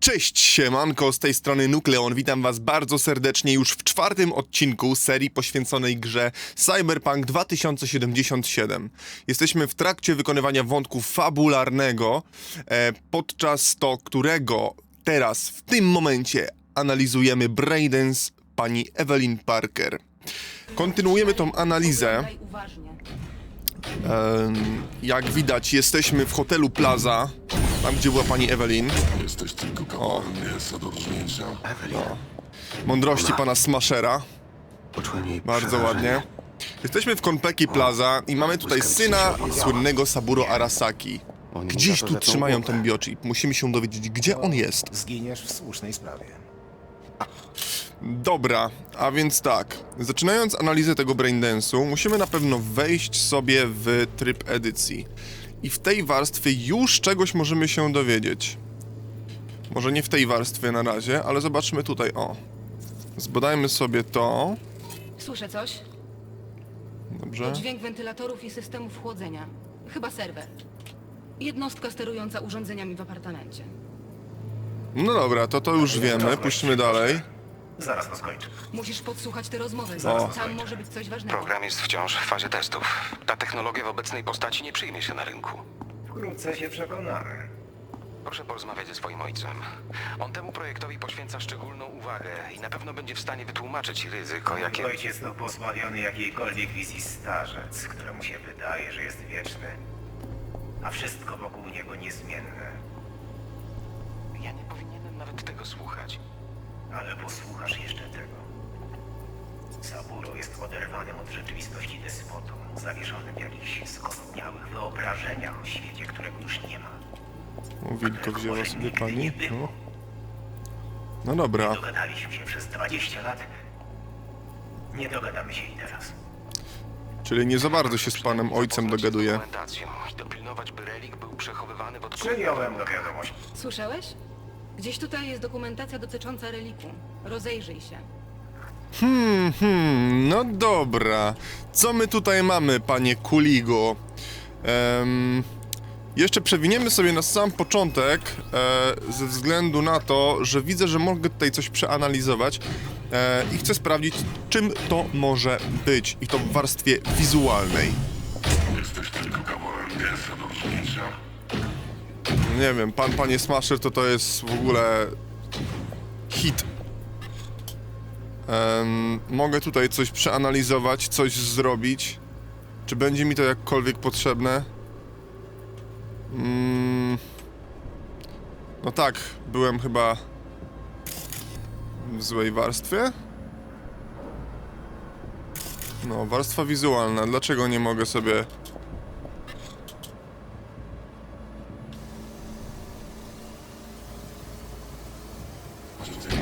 Cześć siemanko, z tej strony Nukleon, witam was bardzo serdecznie już w czwartym odcinku serii poświęconej grze Cyberpunk 2077. Jesteśmy w trakcie wykonywania wątku fabularnego, e, podczas to którego teraz, w tym momencie analizujemy Braidens pani Evelyn Parker. Kontynuujemy tą analizę. Jak widać, jesteśmy w hotelu Plaza, tam gdzie była pani Evelyn. Jesteś tylko kawałek mięsa do rżnięcia. Mądrości pana Smashera. Uczulniej Bardzo ładnie. Jesteśmy w Konpeki Plaza i mamy tutaj syna słynnego Saburo Arasaki. Gdzieś tu trzymają ten biochip. Musimy się dowiedzieć, gdzie on jest. Zginiesz w słusznej sprawie. Dobra, a więc tak. Zaczynając analizę tego braindance'u, musimy na pewno wejść sobie w tryb edycji. I w tej warstwie już czegoś możemy się dowiedzieć. Może nie w tej warstwie na razie, ale zobaczmy tutaj, o. Zbadajmy sobie to. Słyszę coś? Dobrze. To dźwięk wentylatorów i systemów chłodzenia. Chyba serwer. Jednostka sterująca urządzeniami w apartamencie. No dobra, to to już wiemy. Puśćmy dalej. Zaraz to skończę. Musisz podsłuchać te rozmowy. O. Tam może być coś ważnego. Program jest wciąż w fazie testów. Ta technologia w obecnej postaci nie przyjmie się na rynku. Wkrótce się przekonamy. Proszę porozmawiać ze swoim ojcem. On temu projektowi poświęca szczególną uwagę i na pewno będzie w stanie wytłumaczyć ryzyko, jakie... Ojciec to pozbawiony jakiejkolwiek wizji starzec, któremu się wydaje, że jest wieczny. A wszystko wokół niego niezmienne. Ja nie powinienem nawet tego słuchać. Ale posłuchasz jeszcze tego. Saburo jest oderwanym od rzeczywistości despotą, zawieszonym w jakichś skostniałych wyobrażeniach o świecie, którego już nie ma. O, wilko wzięła sobie pani. No, no dobra. Dogadaliśmy się przez 20 lat. Nie dogadamy się i teraz. Czyli nie za bardzo się z panem ojcem dogaduje. dokumentacją i dopilnować, by relik był przechowywany w odpowiednim... Przyjąłem do wiadomości. Słyszałeś? Gdzieś tutaj jest dokumentacja dotycząca reliku. Rozejrzyj się. Hmm, hmm, no dobra. Co my tutaj mamy, panie Kuligo? Em, jeszcze przewiniemy sobie na sam początek, e, ze względu na to, że widzę, że mogę tutaj coś przeanalizować e, i chcę sprawdzić, czym to może być. I to w warstwie wizualnej. Jesteś tylko kawałek mięsa do. Nie wiem, pan, panie Smasher, to to jest w ogóle hit. Mogę tutaj coś przeanalizować, coś zrobić. Czy będzie mi to jakkolwiek potrzebne? Mm, no tak, byłem chyba w złej warstwie. No, warstwa wizualna. Dlaczego nie mogę sobie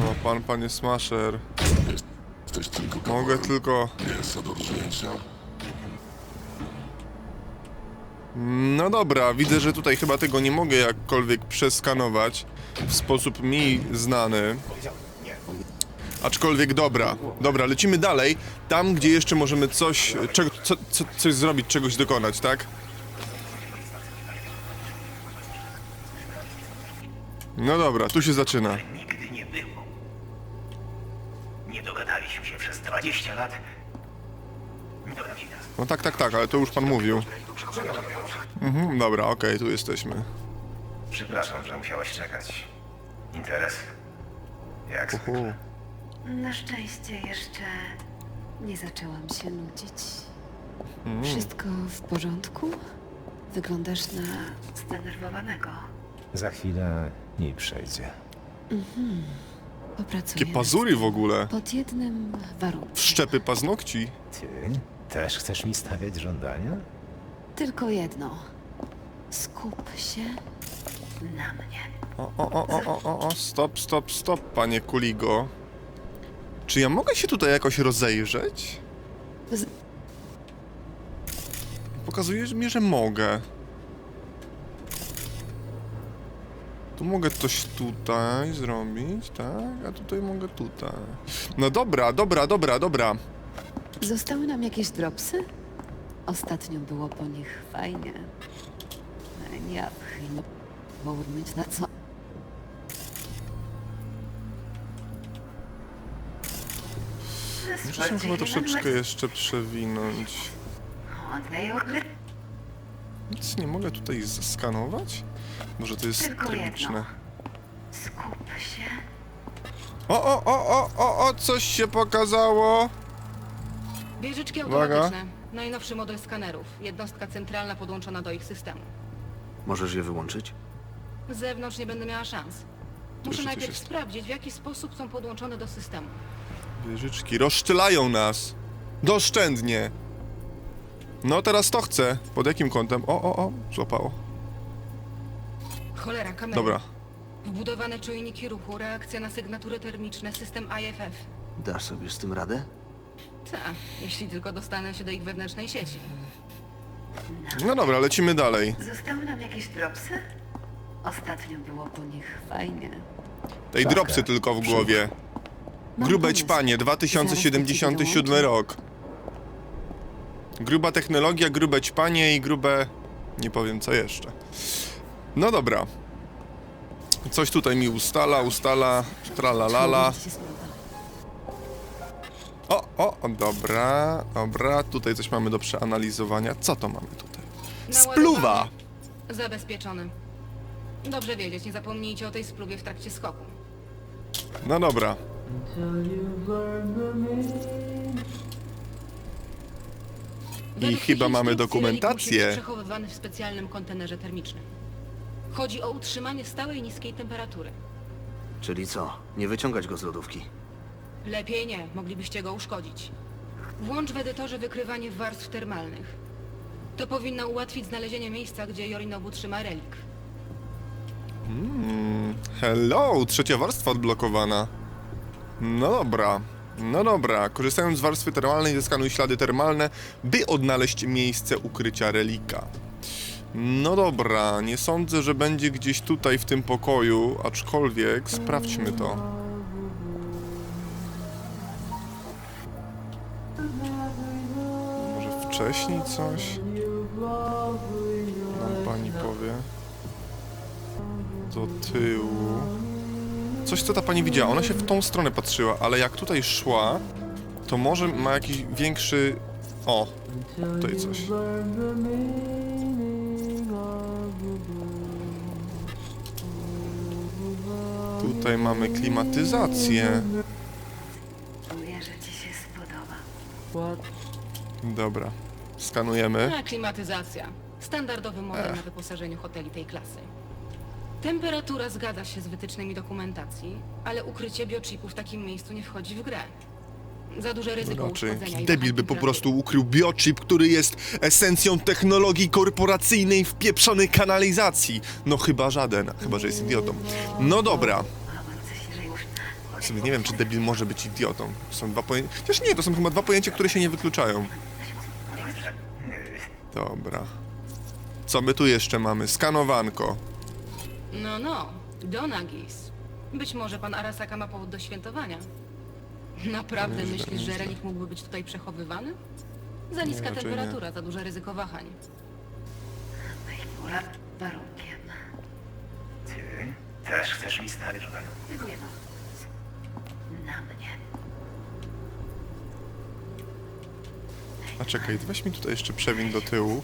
O, pan, panie Smasher. Jesteś tylko Mogę tylko... mięsa do. No dobra, widzę, że tutaj chyba tego nie mogę jakkolwiek przeskanować w sposób mi znany. Aczkolwiek dobra, dobra, lecimy dalej. Tam, gdzie jeszcze możemy coś, czego, co, co, coś zrobić, czegoś dokonać, tak? No dobra, tu się zaczyna. Nie dogadaliśmy się przez 20 lat. Teraz. No tak, tak, tak, ale to już pan mówił. Mhm, dobra, okej, tu jesteśmy. Przepraszam, że musiałeś czekać. Interes? Jak Uhu. zwykle. Na szczęście jeszcze nie zaczęłam się nudzić. Wszystko w porządku? Wyglądasz na zdenerwowanego. Za chwilę nie przejdzie. Popracuję. Jakie pazury w ogóle. Pod jednym warunkiem. Wszczepy paznokci. Ty też chcesz mi stawiać żądania? Tylko jedno. Skup się na mnie. O, o, o, o, o, o, o, stop, stop, stop, panie Kuligo. Czy ja mogę się tutaj jakoś rozejrzeć? Z- Pokazuje mi, że mogę. Tu mogę coś tutaj zrobić, tak? A tutaj mogę tutaj. No dobra, dobra, dobra, dobra. Zostały nam jakieś dropsy? Ostatnio było po nich fajnie. Ja chyba mieć na co? Muszę się chyba troszeczkę jeszcze przewinąć. Nic nie mogę tutaj zaskanować? Może to jest Tylko tragiczne. Skup się. O, o, o, o, o, o, coś się pokazało! Wieżyczki Uwaga. automatyczne. Najnowszy model skanerów. Jednostka centralna podłączona do ich systemu. Możesz je wyłączyć? Z zewnątrz nie będę miała szans. jeszcze Muszę coś najpierw jest. sprawdzić, w jaki sposób są podłączone do systemu. Wieżyczki rozszczelają nas. Doszczędnie. No teraz to chcę. Pod jakim kątem? O, o, o, złapało. Cholera, kamery. Dobra. Wbudowane czujniki ruchu, reakcja na sygnatury termiczne, system IFF. Dasz sobie z tym radę? Tak, jeśli tylko dostanę się do ich wewnętrznej sieci. No dobra, lecimy dalej. Zostały nam jakieś dropsy? Ostatnio było po nich fajnie. Tej Czapkę. dropsy tylko w głowie. Mam Grube pomysł. Zaraz 2077 do ciebie rok. Gruba technologia, grube ćpanie i grube... Nie powiem co jeszcze. No dobra. Coś tutaj mi ustala, ustala, tralalala. O, o, o, dobra, dobra. Tutaj coś mamy do przeanalizowania. Co to mamy tutaj? Spluwa! Zabezpieczony. Dobrze wiedzieć, nie zapomnijcie o tej spluwie w trakcie skoku. No dobra. Według chyba mamy instrukcji dokumentację. relik musi być przechowywany w specjalnym kontenerze termicznym. Chodzi o utrzymanie stałej niskiej temperatury. Czyli co? Nie wyciągać go z lodówki. Lepiej nie, moglibyście go uszkodzić. Włącz w edytorze wykrywanie warstw termalnych. To powinno ułatwić znalezienie miejsca, gdzie Yorinobu trzyma relik. Hello, trzecia warstwa odblokowana. No dobra, no dobra. Korzystając z warstwy termalnej, zeskanuj ślady termalne, by odnaleźć miejsce ukrycia relika. No dobra, nie sądzę, że będzie gdzieś tutaj w tym pokoju, aczkolwiek sprawdźmy to. Może wcześniej coś? Nam pani powie. Do tyłu. Coś, co ta pani widziała. Ona się w tą stronę patrzyła, ale jak tutaj szła, to może ma jakiś większy... O, tutaj coś. Tutaj mamy klimatyzację. Czuję, że ci się spodoba. Dobra, skanujemy. A, klimatyzacja. Standardowy model na wyposażeniu hoteli tej klasy. Temperatura zgadza się z wytycznymi dokumentacji, ale ukrycie biochipu w takim miejscu nie wchodzi w grę. Za duże ryzyko Raczej uszkodzenia jakiś i debil by po temperatury. prostu ukrył biochip, który jest esencją technologii korporacyjnej w pieprzonej kanalizacji. No chyba żaden, chyba że jest idiotą. No dobra. Nie wiem, czy debil może być idiotą. Są dwa pojęcia. Chociaż nie, to są chyba dwa pojęcia, które się nie wykluczają. Dobra. Co my tu jeszcze mamy? Skanowanko. No, no, Donagis. Być może pan Arasaka ma powód do świętowania. Naprawdę Nieźle, myślisz, nieźle. że relik mógłby być tutaj przechowywany? Za niska raczej nie. temperatura, za duże ryzyko wahań. Ula warunkiem. Ty też chcesz mi stary żonego? Dziękuję bardzo. Na mnie. A czekaj, weź mi tutaj jeszcze przewin do tyłu.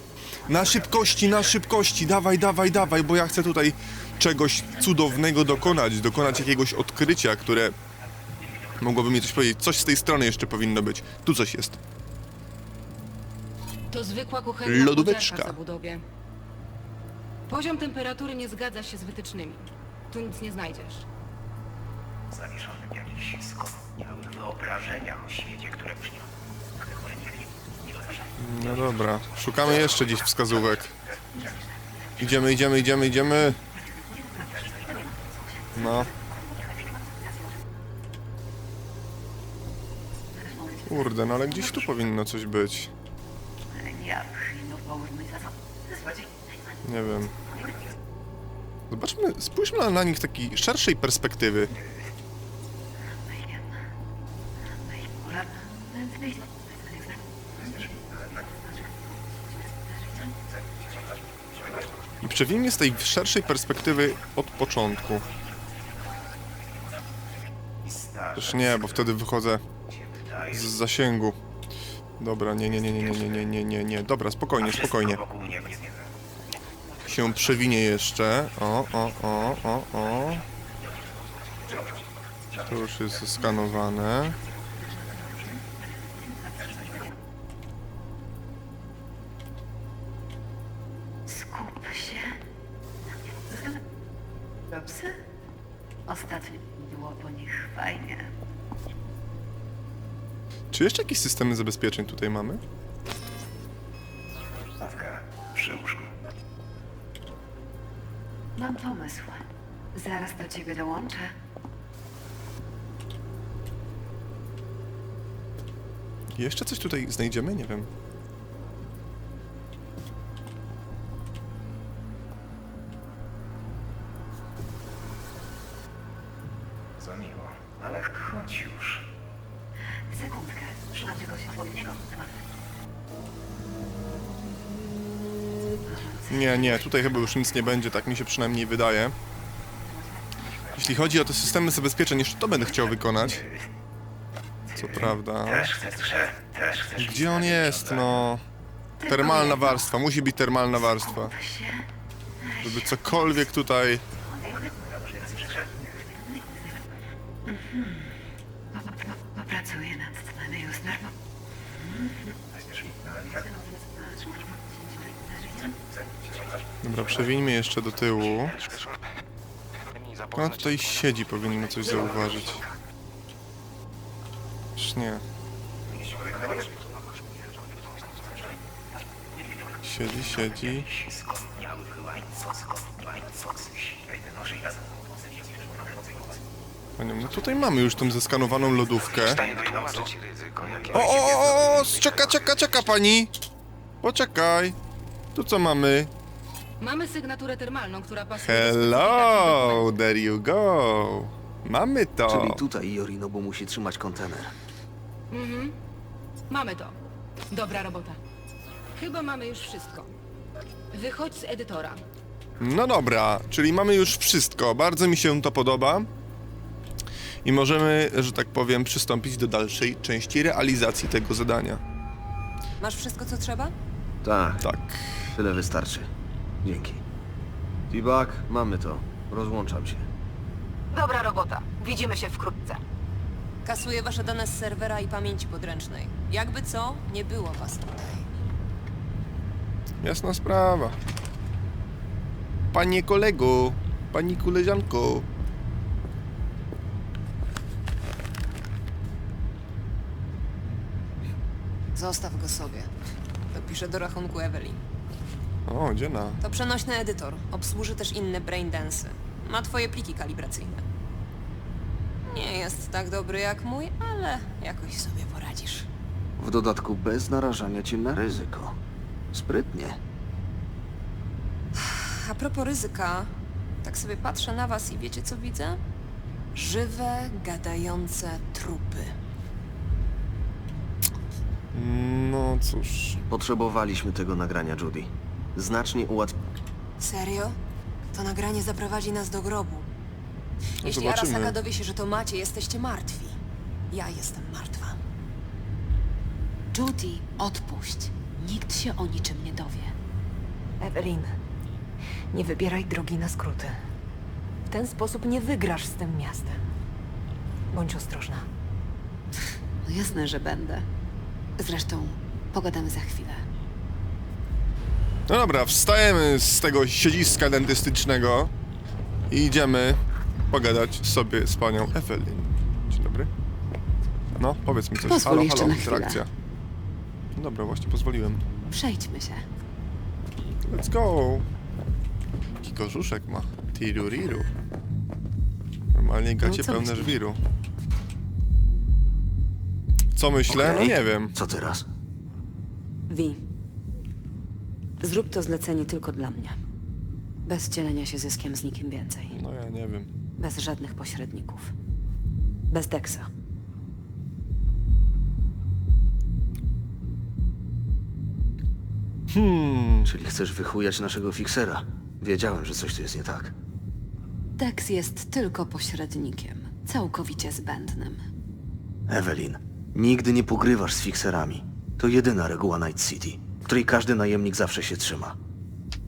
Na szybkości, na szybkości, dawaj, dawaj, dawaj, bo ja chcę tutaj czegoś cudownego dokonać, dokonać jakiegoś odkrycia, które mogłoby mi coś powiedzieć. Coś z tej strony jeszcze powinno być. Tu coś jest. To zwykła kuchenna Lodóweczka. W zabudowie. Poziom temperatury nie zgadza się z wytycznymi. Tu nic nie znajdziesz. Zawieszony w jakichś skopniałych wyobrażeniach o świecie, które już nie które nigdy nie, nie dotrze. No dobra, szukamy jeszcze gdzieś wskazówek. Idziemy, idziemy, idziemy, idziemy. No. Kurde, no ale gdzieś tu powinno coś być. Nie wiem. Zobaczmy, spójrzmy na, na nich z takiej szerszej perspektywy. Przewinnie z tej szerszej perspektywy od początku. Też nie, bo wtedy wychodzę z zasięgu. Dobra, nie, nie, nie, nie, nie, nie, nie, nie, nie. Dobra, spokojnie, spokojnie. Się przewinie jeszcze. O, o, o, o, o. To już jest zeskanowane. Jakieś systemy zabezpieczeń tutaj mamy? Stawka przy łóżku. Mam pomysł. Zaraz do ciebie dołączę. Jeszcze coś tutaj znajdziemy? Nie wiem. Tutaj chyba już nic nie będzie, tak mi się przynajmniej wydaje. Jeśli chodzi o te systemy zabezpieczeń, jeszcze to będę chciał wykonać. Co prawda. Gdzie on jest, no? Termalna warstwa, musi być termalna warstwa. Żeby cokolwiek tutaj... Popracuję nad tym, już nerwo. Dobra, przewińmy jeszcze do tyłu. No tutaj siedzi, powinno coś zauważyć. Już nie. Siedzi, siedzi. Panią, no tutaj mamy już tą zeskanowaną lodówkę. Jakie O, o, o, o, czeka, czeka, czeka pani! Poczekaj. Tu co mamy? Mamy sygnaturę termalną, która pasuje do Hello, there you go. Mamy to. Czyli tutaj Yorinobu musi trzymać kontener. Mhm. Mamy to. Dobra robota. Chyba mamy już wszystko. Wychodź z edytora. No dobra, czyli mamy już wszystko. Bardzo mi się to podoba. I możemy, że tak powiem, przystąpić do dalszej części realizacji tego zadania. Masz wszystko, co trzeba? Tak, Tak. tyle wystarczy. Dzięki. T-Bag, mamy to. Rozłączam się. Dobra robota. Widzimy się wkrótce. Kasuję wasze dane z serwera i pamięci podręcznej. Jakby co, nie było was tutaj. Jasna sprawa. Panie kolego, pani koleżanko. Zostaw go sobie. Dopiszę do rachunku Evelyn. O, dziena. To przenośny edytor. Obsłuży też inne braindensy. Ma twoje pliki kalibracyjne. Nie jest tak dobry jak mój, ale jakoś sobie poradzisz. W dodatku bez narażania cię na ryzyko. Sprytnie. A propos ryzyka, tak sobie patrzę na was i wiecie co widzę? Żywe, gadające trupy. No cóż. Potrzebowaliśmy tego nagrania, Judy. Znacznie ułatwi... Serio? To nagranie zaprowadzi nas do grobu. Jeśli zobaczymy. Arasaka dowie się, że to macie, jesteście martwi. Ja jestem martwa. Judy, odpuść. Nikt się o niczym nie dowie. Evelyn, nie wybieraj drogi na skróty. W ten sposób nie wygrasz z tym miastem. Bądź ostrożna. No jasne, że będę. Zresztą pogadamy za chwilę. No dobra, wstajemy z tego siedziska dentystycznego i idziemy pogadać sobie z panią Evelyn. Dzień dobry. No, powiedz mi coś. Pozwól halo, jeszcze halo, na chwilę. interakcja. No dobra, właśnie pozwoliłem. Przejdźmy się. Let's go. Jaki korzuszek ma. Tiruriru. Normalnie gacie No, co pełne myślisz? żwiru. Co myślę? No Okej. nie wiem. Co teraz? Wi, zrób to zlecenie tylko dla mnie. Bez dzielenia się zyskiem z nikim więcej. No ja nie wiem. Bez żadnych pośredników. Bez Dexa. Hmm. Czyli chcesz wychujać naszego fiksera? Wiedziałem, że coś tu jest nie tak. Dex jest tylko pośrednikiem. Całkowicie zbędnym. Evelyn, Nigdy nie pogrywasz z fikserami. To jedyna reguła Night City, której każdy najemnik zawsze się trzyma.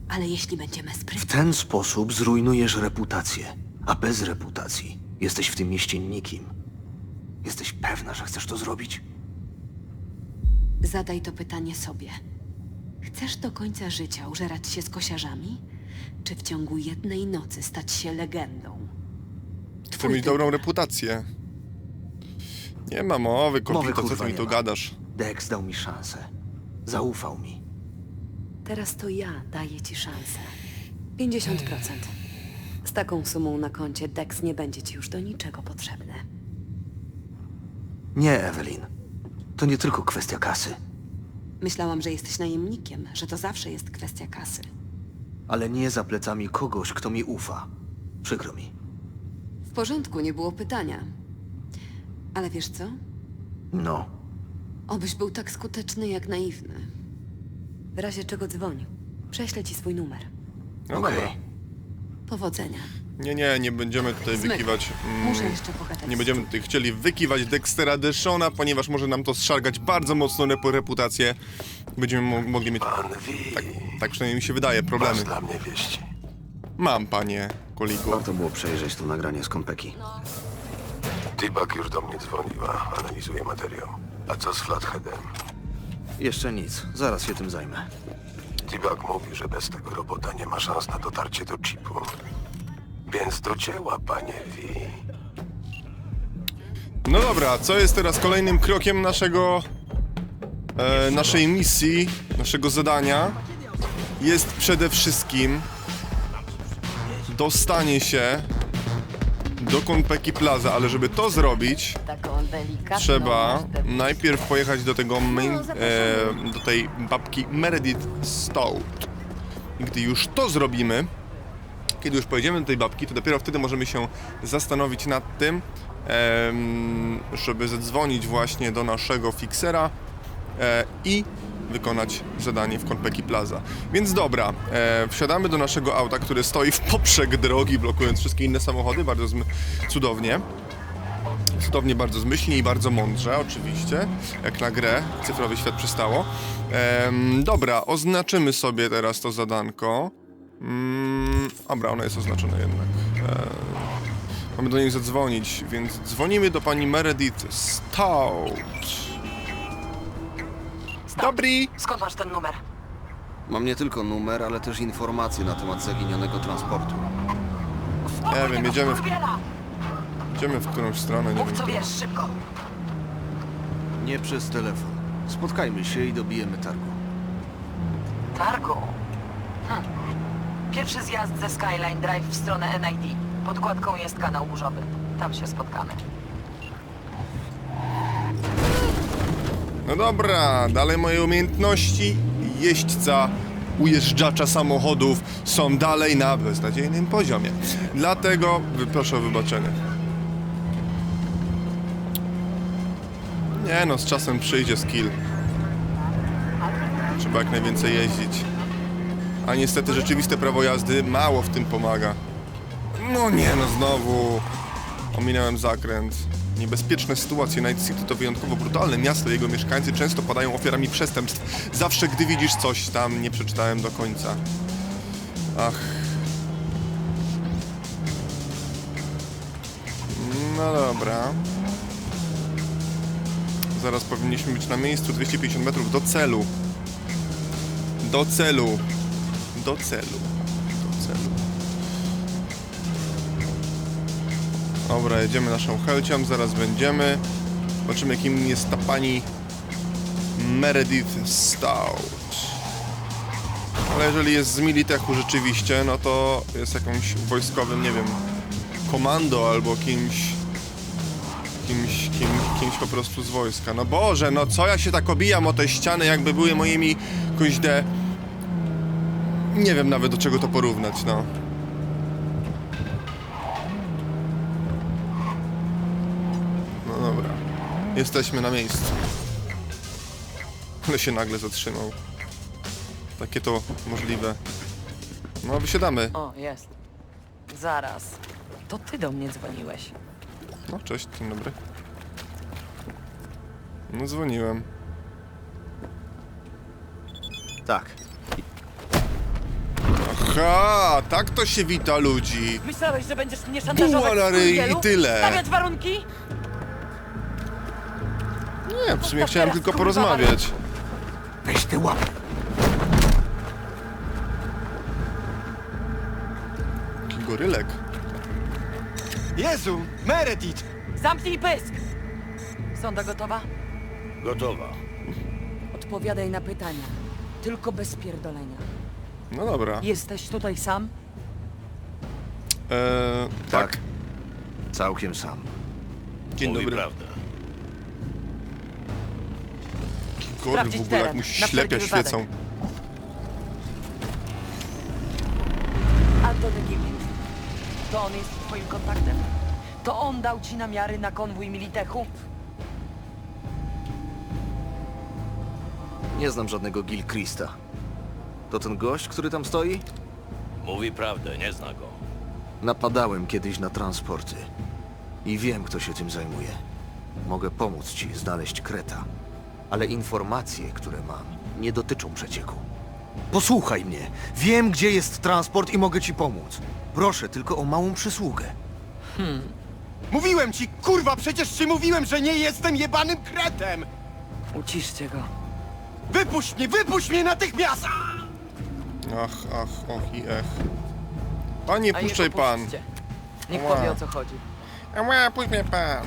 Ale jeśli będziemy W sprytni, ten sposób zrujnujesz reputację, a bez reputacji jesteś w tym mieście nikim. Jesteś pewna, że chcesz to zrobić? zadaj to pytanie sobie. Chcesz do końca życia użerać się z kosiarzami? Czy w ciągu jednej nocy stać się legendą? Chcę mieć dobrą reputację. Nie ma mowy, Mowy, kopito, co kurwa, ty mi nie tu ma. gadasz? Dex dał mi szansę. Zaufał mi. Teraz to ja daję ci szansę. 50%. Z taką sumą na koncie Dex nie będzie ci już do niczego potrzebny. Nie, Evelyn. To nie tylko kwestia kasy, Myślałam, że jesteś najemnikiem, że to zawsze jest kwestia kasy. ale nie za plecami kogoś, kto mi ufa. Przykro mi. W porządku, nie było pytania. Ale wiesz co? No, Obyś był tak skuteczny jak naiwny. W razie czego dzwoń. Prześlę ci swój numer. No okej. dobra. Powodzenia. Nie, nie, nie będziemy tutaj Zmykaj. wykiwać. mm, Muszę jeszcze pogadać Nie będziemy tutaj chcieli wykiwać Dextera Deshona, ponieważ może nam to zszargać bardzo mocno rep- reputację. Będziemy mo mogli mieć, Pan Wi, tak, tak przynajmniej mi się wydaje, problemy. masz dla mnie wieści. Mam, panie koliku. warto było przejrzeć to nagranie z Kompeki. Tibak już do mnie dzwoniła, analizuje materiał. A co z Flatheadem? Jeszcze nic, zaraz się tym zajmę. Tibak mówi, że bez tego robota nie ma szans na dotarcie do chipu. Więc do dzieła, panie Wi. No dobra, co jest teraz kolejnym krokiem naszego... E, naszej misji, naszego zadania? Jest przede wszystkim dostanie się do Konpeki Plaza, ale żeby to zrobić, delikatną trzeba najpierw pojechać do tego main, e, do tej babki Meredith Stout. I gdy już to zrobimy, kiedy już pojedziemy do tej babki, to dopiero wtedy możemy się zastanowić nad tym, em, żeby zadzwonić właśnie do naszego fiksera e, i wykonać zadanie w Konpeki Plaza. Więc dobra, e, wsiadamy do naszego auta, które stoi w poprzek drogi, blokując wszystkie inne samochody, bardzo cudownie. Cudownie, bardzo zmyślnie i bardzo mądrze, oczywiście, jak na grę Cyfrowy Świat przystało. Em, dobra, oznaczymy sobie teraz to zadanko. Mm, dobra, ono jest oznaczone jednak. E, mamy do niej zadzwonić, więc dzwonimy do pani Meredith Stout. Dobry! Skąd masz ten numer? Mam nie tylko numer, ale też informacje na temat zaginionego transportu. Nie wiem, jedziemy w, jedziemy w którąś stronę, nie wiem. Co wiesz, szybko. Nie przez telefon. Spotkajmy się i dobijemy targu. Targu. Hm. Pierwszy zjazd ze Skyline Drive w stronę NID. Podkładką jest kanał burzowy. Tam się spotkamy. No dobra, dalej moje umiejętności jeźdźca, ujeżdżacza samochodów są dalej na beznadziejnym poziomie. Dlatego proszę o wybaczenie. Nie no, z czasem przyjdzie skill. Trzeba jak najwięcej jeździć. A niestety rzeczywiste prawo jazdy mało w tym pomaga. No nie no, znowu. Ominąłem zakręt. Niebezpieczne sytuacje. Night City to wyjątkowo brutalne miasto. Jego mieszkańcy często padają ofiarami przestępstw. Zawsze, gdy widzisz coś tam, nie przeczytałem do końca. Ach. No dobra. Zaraz powinniśmy być na miejscu 250 metrów do celu. Do celu. Do celu. Do celu. Dobra, jedziemy naszą helcią, zaraz będziemy. Zobaczymy, kim jest ta pani Meredith Stout. Ale jeżeli jest z Militechu rzeczywiście, no to jest jakimś wojskowym, nie wiem, komando albo kimś, kimś, kimś, kimś po prostu z wojska. No Boże, no co ja się tak obijam o te ściany, jakby były moimi kuźde... Nie wiem nawet do czego to porównać, no. No dobra. Jesteśmy na miejscu. Ale się nagle zatrzymał. Takie to możliwe. No, wysiadamy. O, jest. Zaraz. To ty do mnie dzwoniłeś. No, cześć, dzień dobry. No dzwoniłem. Tak. Aha, tak to się wita ludzi. Myślałeś, że będziesz mnie Buła na ryj i tyle. Stawiać warunki? Nie, w sumie chciałem tylko porozmawiać. Weź ty łapy. Taki gorylek. Jezu, Meredith! Zamknij pysk! Sonda gotowa? Gotowa. Odpowiadaj na pytania. Tylko bez pierdolenia. No dobra. Jesteś tutaj sam? Eee, tak. Całkiem sam. Dzień Mówi dobry. prawdę. Kurde, w ogóle jak teren, mu na ślepia wszelki wypadek. świecą. Antony. To on jest twoim kontaktem? To on dał ci namiary na konwój Militechu? Nie znam żadnego Gil Christa. To ten gość, który tam stoi? Mówi prawdę, nie zna go. Napadałem kiedyś na transporty. I wiem, kto się tym zajmuje. Mogę pomóc ci znaleźć Kreta. Ale informacje, które mam, nie dotyczą przecieku. Posłuchaj mnie. Wiem, gdzie jest transport i mogę ci pomóc. Proszę tylko o małą przysługę. Mówiłem ci, kurwa, przecież ci mówiłem, że nie jestem jebanym kretem! Uciszcie go. Wypuść mnie, wypuść mnie natychmiast! Ach, ach, och i ech. Panie, A puszczaj pan. Niech Ała. powie o co chodzi. Ała, puść mnie pan.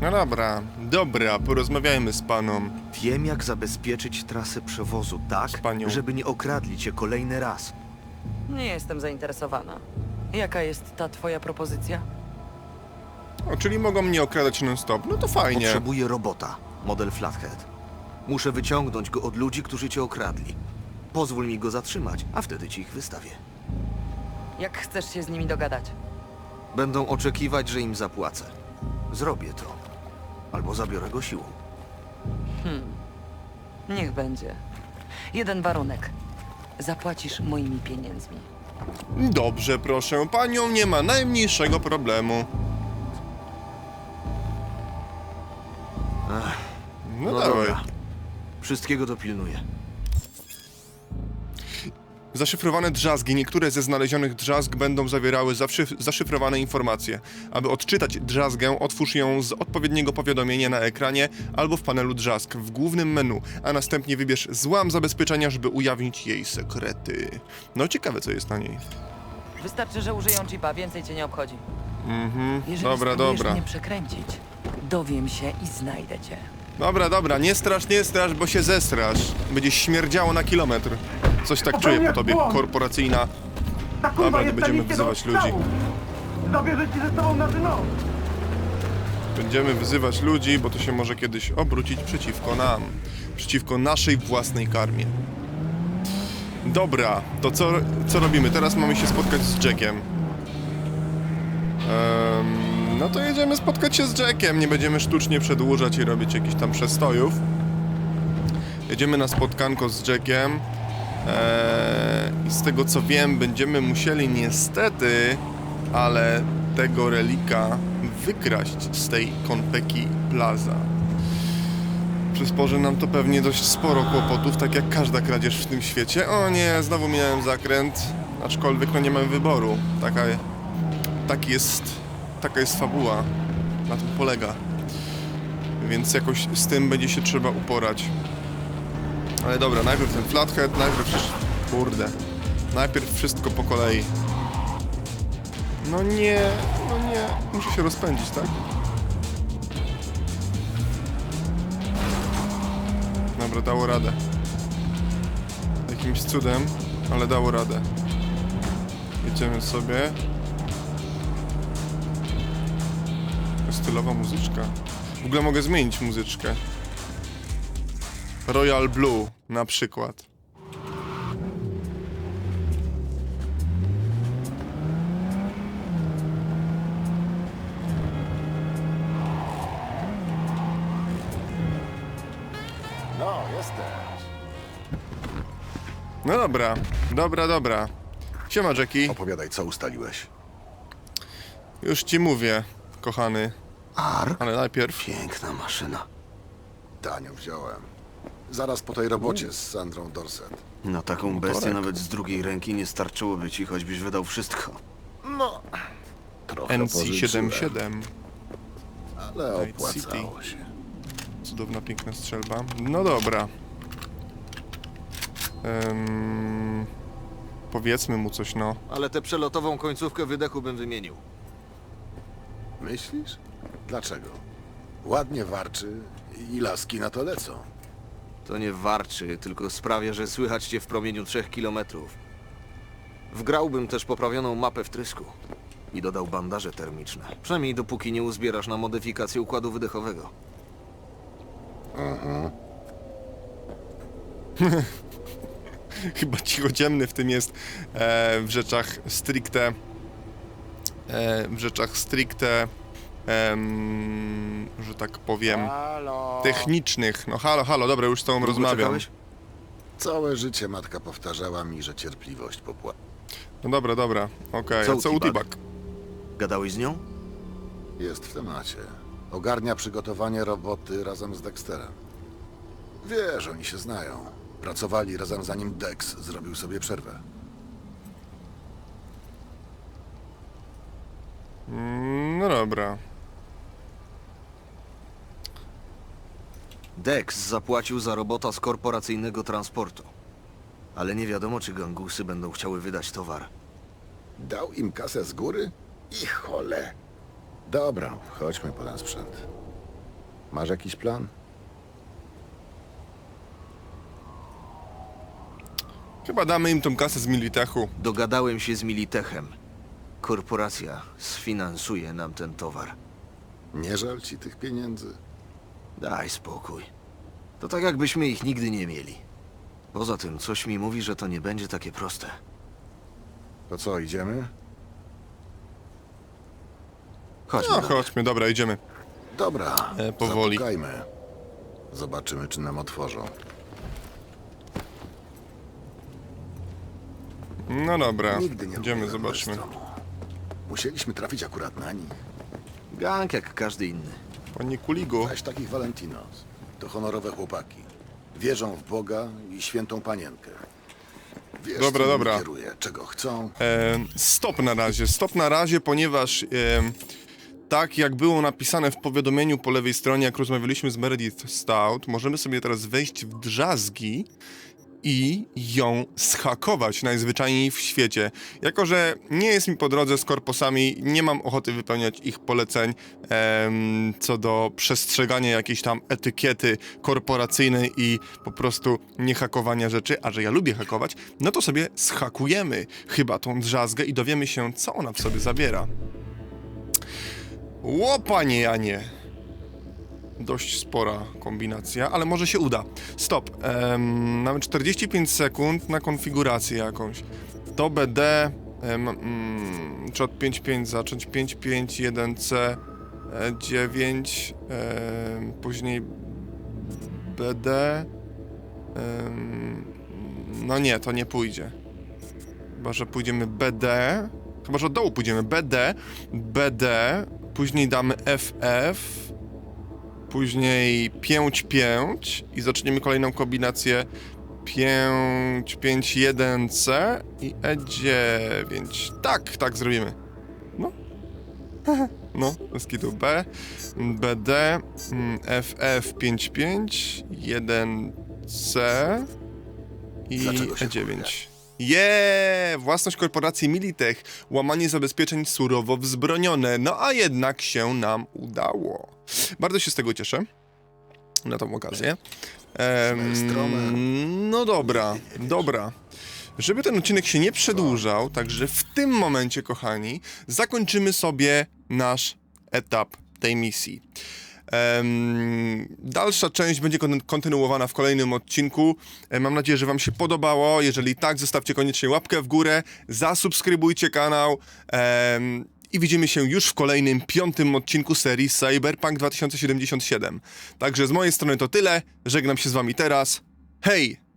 No dobra, dobra, porozmawiajmy z paną. Wiem, jak zabezpieczyć trasę przewozu tak, żeby nie okradli cię kolejny raz. Nie jestem zainteresowana. Jaka jest ta twoja propozycja? O, czyli mogą mnie okradać non-stop. No to fajnie. Potrzebuję robota, model Flathead. Muszę wyciągnąć go od ludzi, którzy cię okradli. Pozwól mi go zatrzymać, a wtedy ci ich wystawię. Jak chcesz się z nimi dogadać? Będą oczekiwać, że im zapłacę. Zrobię to. Albo zabiorę go siłą. Niech będzie. Jeden warunek. Zapłacisz moimi pieniędzmi. Dobrze, proszę panią, nie ma najmniejszego problemu. Wszystkiego dopilnuję. Zaszyfrowane drzazgi. Niektóre ze znalezionych drzazg będą zawierały zaszyf- zaszyfrowane informacje. Aby odczytać drzazgę, otwórz ją z odpowiedniego powiadomienia na ekranie albo w panelu drzazg w głównym menu, a następnie wybierz złam zabezpieczenia, żeby ujawnić jej sekrety. No ciekawe, co jest na niej. Wystarczy, że użyją chipa, więcej cię nie obchodzi. Mhm, Jeżeli dobra, spróbujesz dobra. mnie przekręcić, dowiem się i znajdę cię. Dobra, dobra, nie strasz, nie strasz, bo się zestrasz. Będzie śmierdziało na kilometr. Coś tak czuję po tobie, korporacyjna. Dobra, to będziemy wyzywać ludzi. Zabierze ci ze sobą na dno! Będziemy wyzywać ludzi, bo to się może kiedyś obrócić przeciwko nam. Przeciwko naszej własnej karmie. Dobra, to co, co robimy? Teraz mamy się spotkać z Jackiem. Em, no to jedziemy spotkać się z Jackiem. Nie będziemy sztucznie przedłużać i robić jakichś tam przestojów. Jedziemy na spotkanko z Jackiem. Eee, I z tego co wiem, będziemy musieli niestety, ale tego relika wykraść z tej Konpeki Plaza. Przysporzy nam to pewnie dość sporo kłopotów, tak jak każda kradzież w tym świecie. O nie, znowu miałem zakręt, aczkolwiek no nie mamy wyboru. Taka, taki jest, taka jest fabuła, na tym polega. Więc jakoś z tym będzie się trzeba uporać. Ale dobra, najpierw ten flathead, najpierw... Kurde. Najpierw wszystko po kolei. No nie, no nie. Muszę się rozpędzić, tak? Dobra, dało radę. Jakimś cudem, ale dało radę. Jedziemy sobie. Stylowa muzyczka. W ogóle mogę zmienić muzyczkę. Royal Blue na przykład. No, jesteś. No dobra, dobra, dobra. Siema Jackie. Opowiadaj, co ustaliłeś. Już ci mówię, kochany. Ark? Ale najpierw... Piękna maszyna. Tanio wziąłem. Zaraz po tej robocie z Sandrą Dorset. Na taką bestię nawet z drugiej ręki nie starczyłoby ci, choćbyś wydał wszystko. No, trochę pożyczyłem, NC-77. ale Night opłacało się. Cudowna, piękna strzelba. No dobra. Em, powiedzmy mu coś, no. Ale tę przelotową końcówkę wydechu bym wymienił. Myślisz? Dlaczego? Ładnie warczy i laski na to lecą. To nie warczy, tylko sprawia, że słychać cię w promieniu trzech kilometrów. Wgrałbym też poprawioną mapę wtrysku. I dodał bandaże termiczne. Przynajmniej dopóki nie uzbierasz na modyfikację układu wydechowego. Chyba cichociemny w tym jest e, w rzeczach stricte e, w rzeczach stricte em, że tak powiem technicznych. No halo, halo, dobra, już z tobą rozmawiam. czekałeś? Całe życie matka powtarzała mi, że cierpliwość popłaca. No dobra, dobra, okej. Co A u co u T-Bag? T-Bag? Gadałeś z nią? Jest w temacie. Ogarnia przygotowanie roboty razem z Dexterem. Wiesz, oni się znają. Pracowali razem zanim Dex zrobił sobie przerwę. Mm, No dobra. Dex zapłacił za robota z korporacyjnego transportu. Ale nie wiadomo, czy gangusy będą chciały wydać towar. Dał im kasę z góry? I chole. Dobra, chodźmy po ten sprzęt. Masz jakiś plan? Chyba damy im tą kasę z Militechu. Dogadałem się z Militechem. Korporacja sfinansuje nam ten towar. Nie żal ci tych pieniędzy? Daj spokój. To tak jakbyśmy ich nigdy nie mieli. Poza tym, coś mi mówi, że to nie będzie takie proste. To co, idziemy? Chodźmy. No chodźmy, dobra, idziemy. Dobra, E, powoli. zapukajmy. Zobaczymy, czy nam otworzą. No dobra, Nigdy nie idziemy, lubiłem zobaczmy. Musieliśmy trafić akurat na nich. Gang jak każdy inny. Panie Kuligu. Weź takich Valentinos. To honorowe chłopaki. Wierzą w Boga i świętą panienkę. Wiesz, Dobra, co nimi dobra. Kieruje, czego chcą. E, stop na razie, stop na razie, ponieważ e, tak jak było napisane w powiadomieniu po lewej stronie, jak rozmawialiśmy z Meredith Stout, możemy sobie teraz wejść w drzazgi i ją schakować najzwyczajniej w świecie. Jako, że nie jest mi po drodze z korposami, nie mam ochoty wypełniać ich poleceń em, co do przestrzegania jakiejś tam etykiety korporacyjnej i po prostu nie hakowania rzeczy, a że ja lubię hakować, no to sobie schakujemy chyba tą drzazgę i dowiemy się, co ona w sobie zawiera. Ło, panie Janie! Dość spora kombinacja, ale może się uda. Stop. Em, mamy 45 sekund na konfigurację jakąś. To BD. Mm, czy od 5.5 zacząć? 5.5, 1C, e, 9, em, później BD. em, no nie, to nie pójdzie. Chyba, że pójdziemy BD. Chyba, że od dołu pójdziemy. BD, BD, później damy FF, później 5-5 i zaczniemy kolejną kombinację 5-5-1C i E9. Tak, tak zrobimy. No. No, kitu B, BD, mm, FF 55, 1C i Dlaczego się E9. Je, własność korporacji Militech, łamanie zabezpieczeń surowo wzbronione, no a jednak się nam udało. Bardzo się z tego cieszę, na tą okazję. Maelstromem. no dobra, dobra. Żeby ten odcinek się nie przedłużał, także w tym momencie, kochani, zakończymy sobie nasz etap tej misji. Em, dalsza część będzie kon- kontynuowana w kolejnym odcinku. E, Mam nadzieję, że Wam się podobało. Jeżeli tak, zostawcie koniecznie łapkę w górę, zasubskrybujcie kanał em, i widzimy się już w kolejnym, piątym odcinku serii Cyberpunk 2077. Także z mojej strony to tyle. Żegnam się z Wami teraz. Hej!